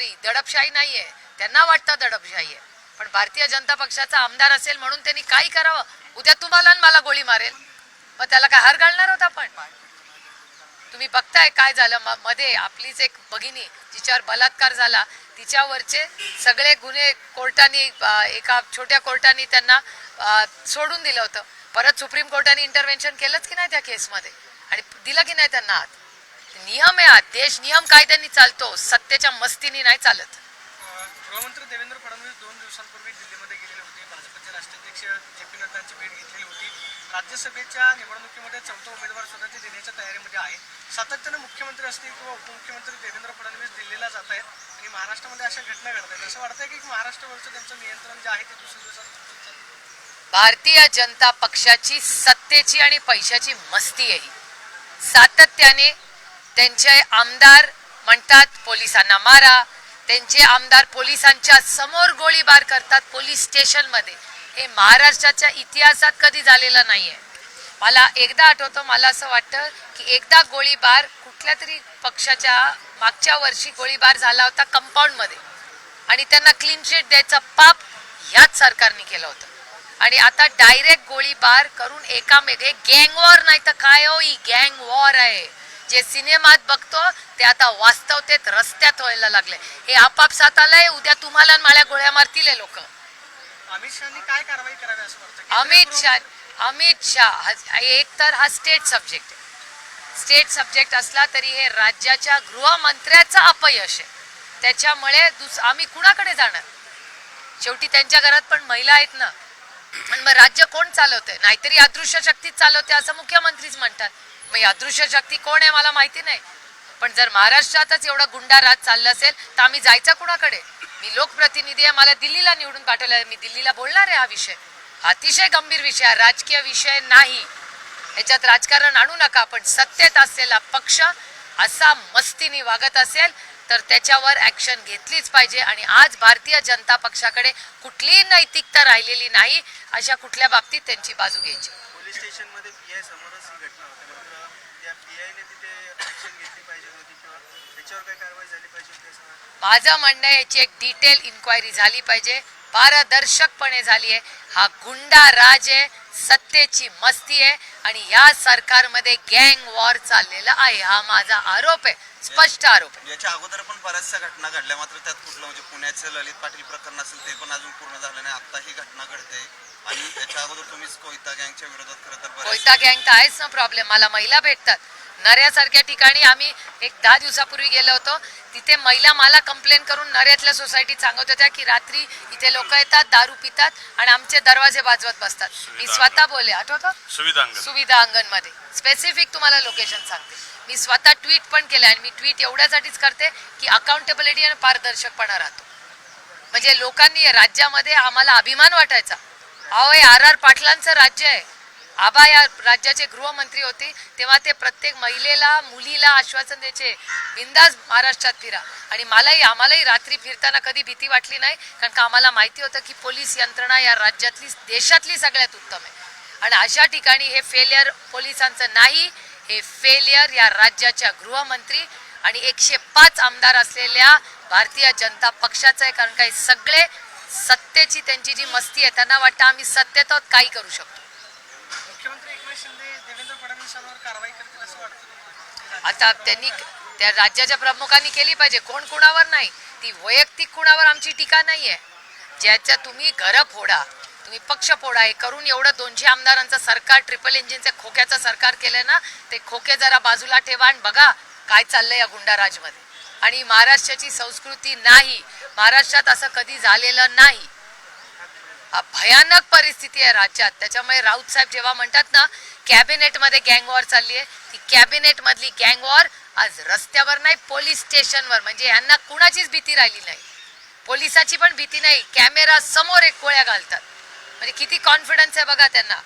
Sorry दडपशाही नाहीये. त्यांना वाटतं दडपशाही आहे पण भारतीय जनता पक्षाचा आमदार असेल म्हणून त्यांनी काय करावं. उद्या तुम्हाला आणि मला गोळी मारेल. मग त्याला काय हार घालणार होता पण तुम्ही बघताय काय झालं. मध्ये आपलीच एक भगिनी जिच्यावर बलात्कार झाला तिच्यावरचे सगळे गुन्हे कोर्टाने एका छोट्या कोर्टाने त्यांना सोडून दिलं होतं. परत सुप्रीम कोर्टाने इंटरव्हेन्शन केलंच की नाही त्या केसमध्ये आणि दिलं की नाही त्यांना आत नियम आहे हा देश नियम कायद्याने चालतो सत्तेच्या मस्तीने नाही चालत. गृहमंत्री देवेंद्र फडणवीस दोन दिवसांपूर्वी दिल्लीमध्ये गेलेले होते. भाजपचे राष्ट्राध्यक्ष जे पी नड्डांची भेट घेतलेली होती. राज्यसभेच्या निवडणुकीमध्ये चौथा उमेदवार ते देण्याच्या तयारीमध्ये आहे. सातत्यानं मुख्यमंत्री असतील किंवा उपमुख्यमंत्री देवेंद्र फडणवीस दिल्लीला जात आहेत आणि महाराष्ट्रामध्ये अशा घटना घडत आहेत. असं वाटतंय की महाराष्ट्रावरचं त्यांचं नियंत्रण जे आहे ते दुसऱ्या दिवसात. भारतीय जनता पक्षाची सत्तेची आणि पैशाची मस्ती आहे. सातत्याने त्यांचे आमदार म्हणतात पोलिसांना मारा. त्यांचे आमदार पोलिसांच्या समोर गोळीबार करतात पोलीस स्टेशनमध्ये. हे महाराष्ट्राच्या इतिहासात कधी झालेलं नाही आहे मला एकदा आठवतं मला असं वाटतं की एकदा गोळीबार कुठल्या तरी पक्षाच्या मागच्या वर्षी गोळीबार झाला होता कंपाऊंडमध्ये. आणि त्यांना क्लीन शीट द्यायचं पाप ह्याच सरकारने केलं होतं. आणि आता डायरेक्ट गोळीबार करून एकामेक गँग वॉर नाही तर काय हो ही गँग वॉर आहे. जे सिनेमात बघतो ते आता वास्तवतेत रस्त्यात व्हायला लागले. हे आपापसात आलंय उद्या तुम्हाला मला गोळ्या मारतील लोक. अमित शहानी काय कारवाई करावी असं अमित शाह अमित शाह एक तर हा स्टेट सब्जेक्ट आहे. स्टेट सब्जेक्ट असला तरी हे राज्याच्या गृहमंत्र्याचं अपयश आहे. त्याच्यामुळे दुस आम्ही कुणाकडे जाणार? शेवटी त्यांच्या घरात पण महिला आहेत ना. मग राज्य कोण चालवतंय? नाहीतरी अदृश्य शक्तीच चालवते असं मुख्यमंत्रीच म्हणतात. मग यादृश्य शक्ती कोण आहे मला माहिती नाही. पण जर महाराष्ट्रातच एवढा गुंडा राज चालला असेल तर आम्ही जायचं कुणाकडे? मी लोकप्रतिनिधी आहे मला दिल्लीला निवडून पाठवलं आहे. मी दिल्लीला बोलणार आहे हा विषय. अतिशय गंभीर विषय आहे राजकीय विषय नाही. ह्याच्यात राजकारण आणू नका पण सत्तेत असलेला पक्ष असा मस्तीने वागत असेल तर त्याच्यावर ऍक्शन घेतलीच पाहिजे. आणि आज भारतीय जनता पक्षाकडे कुठलीही नैतिकता राहिलेली नाही अशा कुठल्या बाबतीत त्यांची बाजू घ्यायची. पोलीस स्टेशनमध्ये पी आय समोरच ही घटना होते. मात्र त्या पी आयने तिथे ऍक्शन घेतली पाहिजे होती किंवा त्याच्यावर काय कारवाई झाली पाहिजे होती असं वाटतं? माझं म्हणणं आहे याची एक डिटेल इन्क्वायरी झाली पाहिजे. पारदर्शकपणे झाली आहे. हा गुंडा राज आहे. सत्तेची मस्ती आहे आणि या सरकारमध्ये गँग वॉर चाललेला आहे. हा माझा आरोप आहे. स्पष्ट आरोप आहे. याच्या अगोदर पण बऱ्याचशा घटना घडल्या. मात्र त्यात कुठलं म्हणजे पुण्याचं ललित पाटील प्रकरण असेल ते पण अजून पूर्ण झालं नाही. आता ही घटना घडते. आणि त्याच्या अगोदर तुम्हीच कोयता गँगच्या विरोधात खरं तर कोयता गँग तर आहेच ना प्रॉब्लेम मला महिला भेटतात. नऱ्यासारख्या ठिकाणी आम्ही एक दहा दिवसापूर्वी गेलो होतो. तिथे महिला मला कंप्लेन करून नऱ्यातल्या सोसायटीत सांगत होत्या की रात्री इथे लोक येतात दारू पितात आणि आमचे दरवाजे वाजवत बसतात. मी स्वतः बोलले आठवतं? सुविधा अंगणमध्ये. स्पेसिफिक तुम्हाला लोकेशन सांगते. मी स्वतः ट्विट पण केलं आणि मी ट्विट एवढ्यासाठीच करते की अकाउंटेबिलिटी आणि पारदर्शकपणा राहतो. म्हणजे लोकांनी राज्यामध्ये आम्हाला अभिमान वाटायचा. अहो हे आर आर पाटलांचं राज्य आहे. आबा या राज्याचे गृहमंत्री होते तेव्हा ते प्रत्येक महिलेला मुलीला आश्वासन द्यायचे बिंदास महाराष्ट्रात फिरा. आणि मलाही आम्हालाही रात्री फिरताना कधी भीती वाटली नाही कारण का आम्हाला माहिती होतं की पोलीस यंत्रणा या राज्यातली देशातली सगळ्यात उत्तम आहे. आणि अशा ठिकाणी हे फेलियर पोलिसांचं नाही हे फेलियर या राज्याच्या गृहमंत्री आणि एकशे पाच आमदार असलेल्या भारतीय जनता पक्षाचं आहे कारण काही सगळे सत्तेची त्यांची जी मस्ती आहे त्यांना वाटतं आम्ही सत्तेत काही करू शकतो. कारवाई करतील असं वाटतं आता त्यांनी त्या राज्याच्या प्रमुखांनी केली पाहिजे. कोण कुणावर नाही? ती वैयक्तिक कुणावर आमची टीका नाही आहे ज्याच्या तुम्ही घरं फोडा तुम्ही पक्ष फोडा हे करून एवढं दोनशे आमदारांचं सरकार ट्रिपल इंजिनचं खोक्याचं सरकार केलंय ना ते खोके जरा बाजूला ठेवा आणि बघा काय चाललंय या गुंडाराजमध्ये. आणि महाराष्ट्राची संस्कृती नाही. महाराष्ट्रात असं कधी झालेलं नाही. भयानक परिस्थिती आहे राज्यात. त्याच्यामुळे राऊत साहेब जेव्हा म्हणतात ना कॅबिनेटमध्ये गँग वॉर चालली आहे ती कॅबिनेट मधली गँग वॉर आज रस्त्यावर नाही पोलीस स्टेशनवर. म्हणजे यांना कुणाचीच भीती राहिली नाही. पोलिसाची पण भीती नाही. कॅमेरा समोर एक गोळ्या घालतात. म्हणजे किती कॉन्फिडन्स आहे बघा त्यांना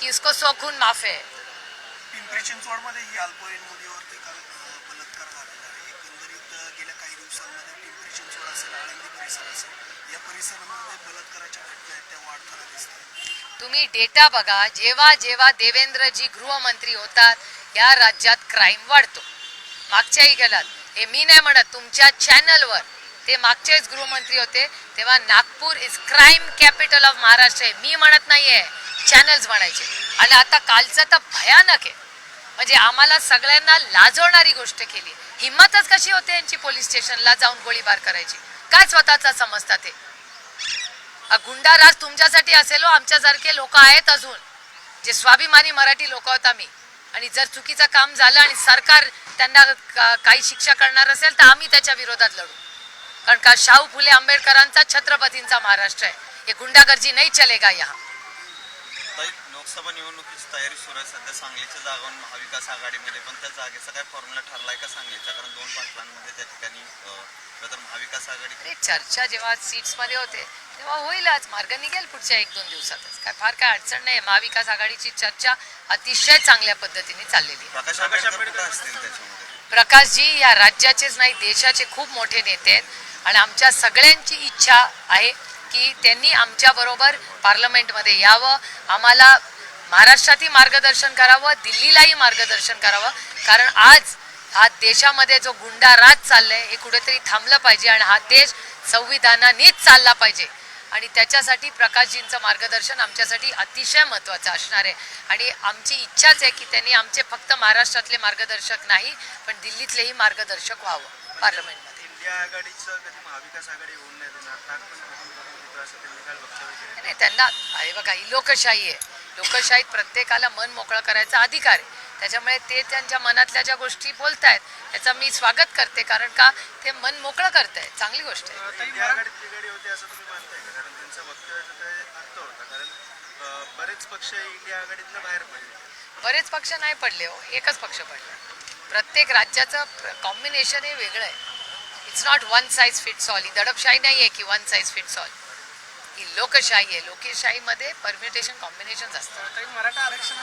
की इसको सोखून माफ आहे. तुम्ही डेटा बघा जेव्हा जेव्हा देवेंद्रजी गृहमंत्री होतात या राज्यात क्राईम वाढतो. मागच्याही गेलात हे मी नाही म्हणत तुमच्या चॅनलवर ते मागचेच गृहमंत्री होते तेव्हा Nagpur is crime capital of Maharashtra आहे. मी म्हणत नाहीये चॅनल्स म्हणायचे. आणि आता कालचं तर भयानक आहे. म्हणजे आम्हाला सगळ्यांना लाजवणारी गोष्ट केली. हिंमतच कशी होते यांची पोलीस स्टेशनला जाऊन गोळीबार करायची? काय स्वतःचा समजतात ते? गुंडा राज तुमच्यासाठी असेल हो, आमच्यासारखे लोक आहेत अजून. जे स्वाभिमानी मराठी लोक आहोत आम्ही. आणि जर चुकीचं काम झालं आणि सरकार त्यांना काही शिक्षा करणार असेल तर आम्ही त्याच्या विरोधात लढू. कारण का शाहू फुले आंबेडकरांचा छत्रपतींचा महाराष्ट्र आहे. हे गुंडागर्जी नाही चलेगा यहाँ. लोकसभा निवडणुकीची तयारी सुरू आहे. सध्या सांगलीच्या जागावर महाविकास आघाडीमध्ये पण त्या जागेचा काय फॉर्म्युला ठरलाय का सांगलीच्या? कारण दोन पाटलांमध्ये त्या ठिकाणी तर महाविकास आघाडी अरे चर्चा जेव्हा सीट्समध्ये होते तेव्हा होईलच मार्ग निघेल पुढच्या एक दोन दिवसातच. काय फार काय अडचण नाही महाविकास आघाडीची चर्चा अतिशय चांगल्या पद्धतीने चाललेली आहे. प्रकाश आंबेडकर कुठं असतील त्याच्यामध्ये? प्रकाशजी या राज्याचेच नाही देशाचे खूप मोठे नेते आहेत. आणि आमच्या सगळ्यांची इच्छा आहे की त्यांनी आमच्या बरोबर पार्लमेंटमध्ये यावं. आम्हाला महाराष्ट्रातही मार्गदर्शन करावं दिल्लीलाही मार्गदर्शन करावं. कारण आज हा देशामध्ये जो गुंडा राज चाललाय हे कुठेतरी थांबलं पाहिजे आणि हा देश संविधानानेच चालला पाहिजे. आणि त्याच्यासाठी प्रकाशजींचं मार्गदर्शन आमच्यासाठी अतिशय महत्त्वाचं असणार आहे. आणि आमची इच्छाच आहे की त्यांनी आमचे फक्त महाराष्ट्रातले मार्गदर्शक नाही पण दिल्लीतलेही मार्गदर्शक व्हावं पार्लमेंटमध्ये. नाही त्यांनी आहे बघा ही लोकशाही आहे. लोकशाहीत प्रत्येकाला मन मोकळं करायचा अधिकार आहे. त्याच्यामुळे ते त्यांच्या मनातल्या ज्या गोष्टी बोलतायत त्याचं मी स्वागत करते. कारण का ते मन मोकळं करतायत चांगली गोष्ट आहे. बरेच पक्ष इंडिया आघाडीतनं बाहेर पडले. बरेच पक्ष नाही पडले हो. एकच पक्ष पडला. प्रत्येक राज्याचं कॉम्बिनेशन हे वेगळं आहे. It's not one size fits all ही दडपशाही नाही आहे की वन साईज फिट्स ऑल ही लोकशाही आहे. लोकशाहीमध्ये परम्युटेशन कॉम्बिनेशन असतं मराठा आरक्षण